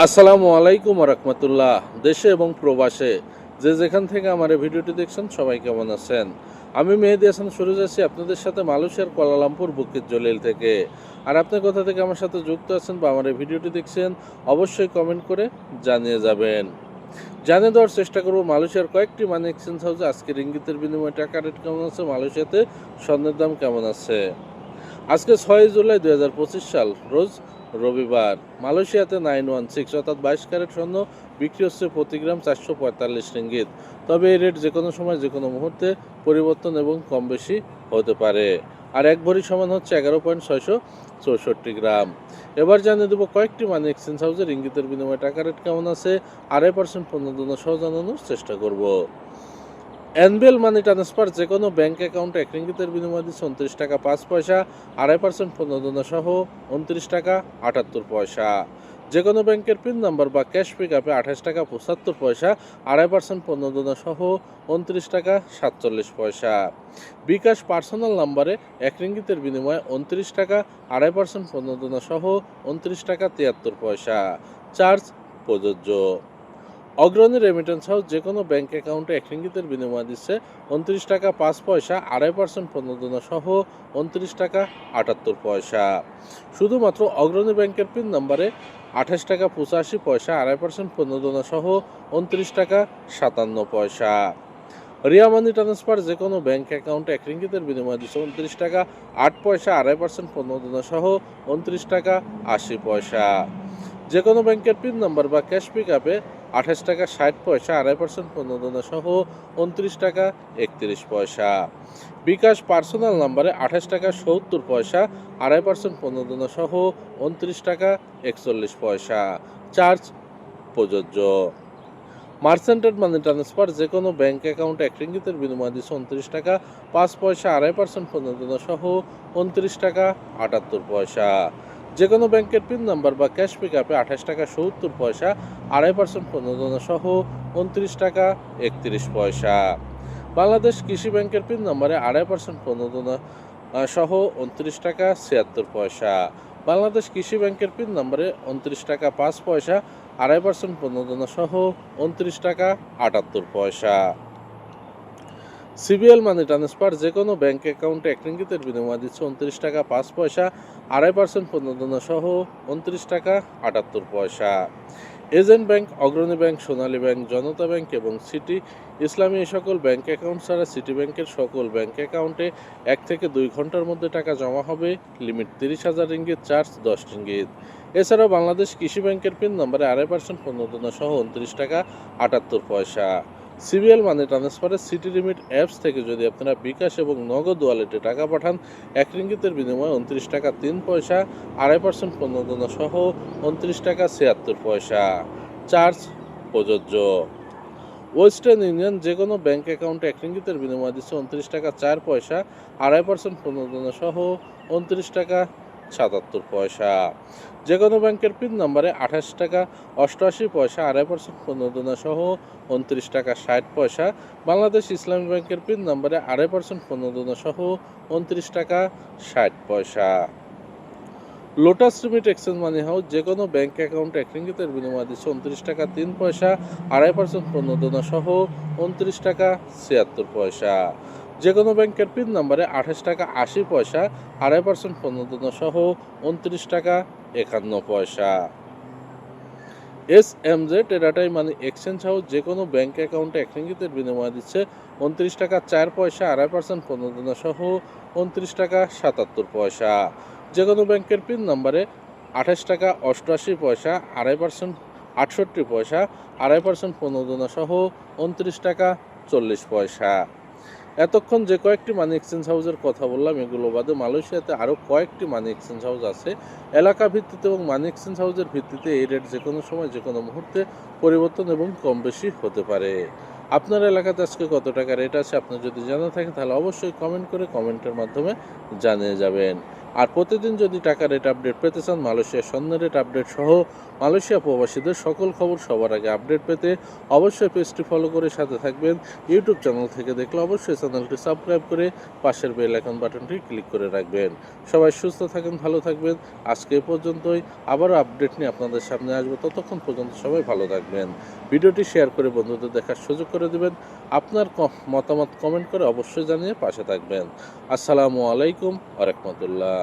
আসসালামু আলাইকুম রহমতুল্লাহ। দেশে এবং প্রবাসে যে যেখান থেকে আমার এই ভিডিওটি দেখছেন, সবাই কেমন আছেন? আমি মেহেদি হাসান শুরু যাচ্ছি আপনাদের সাথে মালয়েশিয়ার কুয়ালালামপুর বুকিত জলিল থেকে। আর আপনি কথা থেকে আমার সাথে যুক্ত আছেন বা আমার এই ভিডিওটি দেখছেন, অবশ্যই কমেন্ট করে জানিয়ে যাবেন। জানিয়ে দেওয়ার চেষ্টা করব মালয়েশিয়ার কয়েকটি মানি এক্সচেঞ্জ হাউসে আজকের ইঙ্গিতের বিনিময়ে টাকা রেট কেমন আছে? মালয়েশিয়াতে স্বর্ণের দাম কেমন আছে? আজকে ছয় জুলাই দু হাজার পঁচিশ সাল, রোজ রবিবার। মালয়েশিয়াতে নাইন ওয়ান সিক্স অর্থাৎ বাইশ ক্যারেট স্বর্ণ বিক্রি হচ্ছে প্রতি গ্রাম চারশো পঁয়তাল্লিশ রিঙ্গিত। তবে এই রেট যে কোনো সময় যে কোনো মুহূর্তে পরিবর্তন এবং কম বেশি হতে পারে। আর এক ভরি সমান হচ্ছে এগারো পয়েন্ট ছয়শো চৌষট্টি গ্রাম। এবার জানিয়ে দেবো কয়েকটি মানি এক্সচেঞ্জ হাউসের ইঙ্গিতের বিনিময়ে টাকা রেট কেমন আছে, আড়াই পার্সেন্ট পণ্য সহ জানানোর চেষ্টা করব। এনবিএল মানি ট্রান্সফার যে কোনো ব্যাঙ্ক অ্যাকাউন্টে এক রিঙ্গিতের বিনিময় দিচ্ছে উনত্রিশ টাকা পাঁচ পয়সা, আড়াই পার্সেন্ট প্রণোদনা সহ উনত্রিশ টাকা আটাত্তর পয়সা। যে কোনো ব্যাংকের পিন নাম্বার বা ক্যাশ পিক আপে আঠাশ টাকা পঁচাত্তর পয়সা, আড়াই পার্সেন্ট প্রণোদনা সহ উনত্রিশ টাকা সাতচল্লিশ পয়সা। বিকাশ পার্সোনাল নাম্বারে এক রিঙ্গিতের বিনিময়ে উনত্রিশ টাকা, আড়াই পার্সেন্ট প্রণোদনা সহ উনত্রিশ টাকা তিয়াত্তর পয়সা। চার্জ প্রযোজ্য। অগ্রণী রেমিটেন্স হাউস যে কোনো ব্যাংক অ্যাকাউন্টে এক রিঙ্গিতের বিনিময় দিচ্ছে উনত্রিশ টাকা পাঁচ পয়সা, আড়াই পার্সেন্ট প্রণোদনা সহ উনত্রিশ টাকা আটাত্তর পয়সা। শুধুমাত্র অগ্রণী ব্যাংকের পিন নাম্বারে আঠাশ টাকা পঁচাশি পয়সা, আড়াই পার্সেন্ট প্রণোদনা সহ উনত্রিশ টাকা সাতান্ন পয়সা। রিয়া মানি ট্রান্সফার যে কোনো ব্যাংক অ্যাকাউন্টে এক রিঙ্গিতের বিনিময় দিচ্ছে উনত্রিশ টাকা আট পয়সা, আড়াই পার্সেন্ট প্রণোদনা সহ উনত্রিশ টাকা আশি পয়সা। যে কোনো ব্যাংকের পিন নাম্বার বা ক্যাশ পিক আপে আঠাশ টাকা ষাট পয়সা, আড়াই পার্সেন্ট প্রণোদনা সহ উনত্রিশ টাকা একত্রিশ পয়সা। বিকাশ পার্সোনাল নাম্বারে আঠাশ টাকা সত্তর পয়সা, আড়াই পার্সেন্ট প্রণোদনা সহ উনত্রিশ টাকা একচল্লিশ পয়সা। চার্জ প্রযোজ্য। মার্সেন্টেড মানি ট্রান্সফার যে কোনো ব্যাঙ্ক অ্যাকাউন্ট এক রিঙ্গিতের বিনিময় দিচ্ছে উনত্রিশ টাকা, পাঁচ পয়সা, আড়াই পার্সেন্ট প্রণোদনা সহ উনত্রিশ টাকা আটাত্তর পয়সা। যে কোনো ব্যাংকের পিন নাম্বার বা ক্যাশ পিক আপে আঠাশ টাকা, সত্তর পয়সা, আড়াই পার্সেন্ট প্রণোদনা সহ উনত্রিশ টাকা, একত্রিশ পয়সা। বাংলাদেশ কৃষি ব্যাংকের পিন নাম্বারে আড়াই পার্সেন্ট প্রণোদনা সহ উনত্রিশ টাকা, ছিয়াত্তর পয়সা। বাংলাদেশ কৃষি ব্যাংকের পিন নাম্বারে উনত্রিশ টাকা, পাঁচ পয়সা, আড়াই পার্সেন্ট প্রণোদনা সহ উনত্রিশ টাকা, আটাত্তর পয়সা। সিবিএল মানি ট্রান্সফার যে কোনো ব্যাঙ্ক অ্যাকাউন্টে এক রিঙ্গিতের বিনিময় দিচ্ছে উনত্রিশ টাকা পাঁচ পয়সা, আড়াই পার্সেন্ট প্রণোদনা সহ উনত্রিশ টাকা আটাত্তর পয়সা। Agent bank, Agrani bank, Sonali bank, Janata bank এবং সিটি, ইসলামী এই সকল ব্যাংক অ্যাকাউন্ট ছাড়া সিটি ব্যাংকের সকল ব্যাংক অ্যাকাউন্টে এক থেকে দুই ঘণ্টার মধ্যে টাকা জমা হবে, লিমিট তিরিশ হাজার রিঙ্গিত, চার্জ দশ রিঙ্গিত। এছাড়াও বাংলাদেশ কৃষি ব্যাংকের পিন নম্বরে আড়াই পার্সেন্ট প্রণোদনা সহ উনত্রিশ টাকা আটাত্তর পয়সা। সিবিএল মানি ট্রান্সফারের সিটি লিমিট অ্যাপস থেকে যদি আপনারা বিকাশ এবং নগদ ওয়ালেটে টাকা পাঠান, এক রিঙ্গিতের বিনিময়ে উনত্রিশ টাকা তিন পয়সা, আড়াই পার্সেন্ট প্রণোদনা সহ উনত্রিশ টাকা ছিয়াত্তর পয়সা। চার্জ প্রযোজ্য। ওয়েস্টার্ন ইউনিয়ন যে কোনো ব্যাঙ্ক অ্যাকাউন্টে এক রিঙ্গিতের বিনিময় দিচ্ছে উনত্রিশ টাকা চার পয়সা, আড়াই পার্সেন্ট প্রণোদনা সহ উনত্রিশ টাকা সাতাত্তর পয়সা। যে কোনো ব্যাংকের পিন নম্বরে আঠাশ টাকা, অষ্টআশি পয়সা, আড়াই পার্সেন্ট প্রণোদনা সহ উনত্রিশ টাকা, ষাট পয়সা। বাংলাদেশ ইসলামী ব্যাংকের পিন নম্বরে আড়াই পার্সেন্ট প্রণোদনা সহ উনত্রিশ টাকা, ষাট পয়সা। Lotus Remit exchange money house যে কোনো ব্যাংক অ্যাকাউন্টে এক রিঙ্গিতের বিনিময় দিচ্ছে উনত্রিশ টাকা, তিন পয়সা, আড়াই পার্সেন্ট প্রণোদনা সহ উনত্রিশ টাকা, ছিয়াত্তর পয়সা। যে কোনো ব্যাংকের পিন নম্বরে আঠাশ টাকা আশি পয়সা, আড়াই পার্সেন্ট প্রণোদনা সহ উনত্রিশ টাকা একান্ন পয়সা। এস এম জে টেরাটাই মানি এক্সচেঞ্জ হাউস যে কোনো ব্যাংক অ্যাকাউন্টে এক বিনিময় দিচ্ছে উনত্রিশ টাকা চার পয়সা, আড়াই পার্সেন্ট প্রণোদনা সহ উনত্রিশ টাকা সাতাত্তর পয়সা। যে কোনো ব্যাংকের পিন নম্বরে আঠাশ টাকা অষ্টআশি পয়সা, আড়াই পার্সেন্ট আটষট্টি পয়সা, আড়াই পার্সেন্ট প্রণোদনা সহ উনত্রিশ টাকা চল্লিশ পয়সা। এতক্ষণ যে কয়েকটি মানি এক্সচেঞ্জ হাউসের কথা বললাম, এগুলো বাদে মালয়েশিয়াতে আরও কয়েকটি মানি এক্সচেঞ্জ হাউস আছে। এলাকা ভিত্তিতে এবং মানি এক্সচেঞ্জ হাউসের ভিত্তিতে এই রেট যে কোনো সময়, যে কোনো মুহূর্তে পরিবর্তন এবং কম বেশি হতে পারে। আপনার এলাকাতে আজকে কত টাকা রেট আছে আপনি যদি জানা থাকে, তাহলে অবশ্যই কমেন্ট করে কমেন্টের মাধ্যমে জানিয়ে যাবেন। আর প্রতিদিন যদি টাকা রেট আপডেট পেতে চান মালয়েশিয়ার স্বর্ণ রেট আপডেট সহ মালয়েশিয়া প্রবাসীদের সকল খবর সবার আগে আপডেট পেতে অবশ্যই পেজটি ফলো করে সাথে থাকবেন। ইউটিউব চ্যানেল থেকে দেখলে অবশ্যই চ্যানেলটি সাবস্ক্রাইব করে পাশের বেল আইকন বাটনটি ক্লিক করে রাখবেন। সবাই সুস্থ থাকেন, ভালো থাকবেন। আজকে এ পর্যন্তই। আবারও আপডেট নিয়ে আপনাদের সামনে আসব। ততক্ষণ পর্যন্ত সবাই ভালো থাকবেন। ভিডিওটি শেয়ার করে বন্ধুদের দেখার সুযোগ করে দেবেন। আপনার মতামত কমেন্ট করে অবশ্যই জানিয়ে পাশে থাকবেন। আসসালামু আলাইকুম আ রহমতুল্লাহ।